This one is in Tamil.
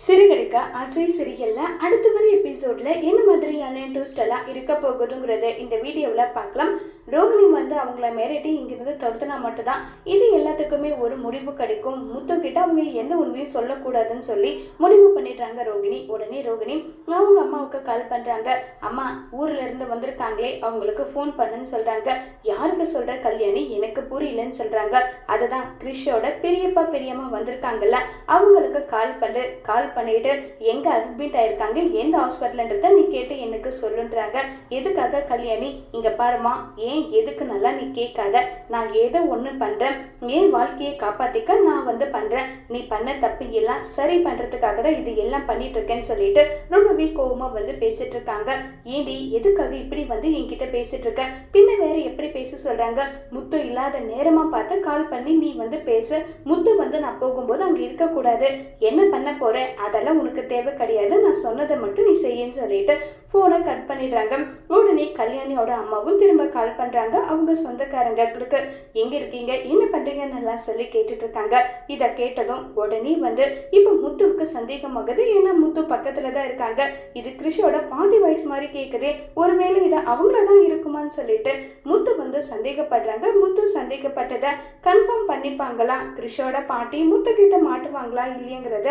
சிறுகடிக்க அசை சிறியல்ல அடுத்து வர எபிசோட்ல என்ன மாதிரியான ட்விஸ்ட் எல்லாம் இருக்க போகுதுங்கிறத இந்த வீடியோவில் பார்க்கலாம். ரோகிணி வந்து அவங்கள மிரட்டி இங்கிருந்து துரத்துனா மட்டும்தான் இது எல்லாத்துக்குமே ஒரு முடிவு கிடைக்கும். முத்து கிட்ட அவங்க எந்த உண்மையும் சொல்லக்கூடாதுன்னு சொல்லி முடிவு பண்ணிடுறாங்க ரோகிணி. உடனே ரோகிணி அவங்க அம்மாவுக்கு கால் பண்றாங்க. அம்மா ஊர்ல இருந்து வந்திருக்காங்களே அவங்களுக்கு ஃபோன் பண்ணுன்னு சொல்றாங்க. யாருக்கு சொல்ற கல்யாணி? எனக்கு புரியலன்னு சொல்றாங்க. அதுதான் கிறிஷோட பெரியப்பா பெரியம்மா வந்திருக்காங்கல்ல அவங்களுக்கு கால் பண்ணு. கால் கால் பண்ணிட்டு எங்க அட்மிட் ஆயிருக்காங்க? எந்த ஹாஸ்பிட்டல்ன்றத நீ கேட்டு எனக்கு சொல்லுன்றாங்க. எதுக்காக கல்யாணி? இங்க பாருமா ஏன் எதுக்கு நல்லா நீ கேட்காத? நான் ஏதோ ஒன்று பண்றேன். என் வாழ்க்கையை காப்பாத்திக்க நான் வந்து பண்றேன்? நீ பண்ண தப்பு எல்லாம் சரி பண்றதுக்காக தான் இது எல்லாம் பண்ணிட்டு இருக்கேன்னு சொல்லிட்டு ரொம்பவே கோவமா வந்து பேசிட்டு இருக்காங்க. ஏண்டி எதுக்காக இப்படி வந்து என்கிட்ட பேசிட்டு இருக்க? பின்ன வேற எப்படி பேச சொல்றாங்க? முத்து இல்லாத நேரமா பார்த்து கால் பண்ணி நீ வந்து பேசு. முத்து வந்து நான் போகும்போது அங்க இருக்கக்கூடாது. என்ன பண்ண போகிறேன் அதெல்லாம் உனக்கு தேவை கிடையாது. நான் சொன்னதை மட்டும் நீ செய்யன்னு சொல்லிட்டு ஃபோனை கட் பண்ணிடுறாங்க. உடனே கல்யாணியோட அம்மாவும் திரும்ப கால் பண்ணுறாங்க அவங்க சொந்தக்காரங்களுக்கு எங்கே இருக்கீங்க? என்ன பண்ணுறீங்கன்னு எல்லாம் சொல்லி கேட்டுட்டு இருக்காங்க. இதை கேட்டதும் உடனே வந்து இப்போ முத்துவுக்கு சந்தேகமாகுது. ஏன்னா முத்து பக்கத்தில் தான் இருக்காங்க. இது கிருஷோட பாண்டி வாய்ஸ் மாதிரி கேக்குதே. ஒருவேளை இதை அவங்கள தான் இருக்குமான்னு சொல்லிட்டு முத்து வந்து சந்தேகப்படுறாங்க. முத்து சந்தேகப்பட்டதை கன்ஃபார்ம் பண்ணிப்பாங்களா? கிருஷோட பாட்டி முத்து கிட்ட மாட்டுவாங்களா? இல்லையங்கிறத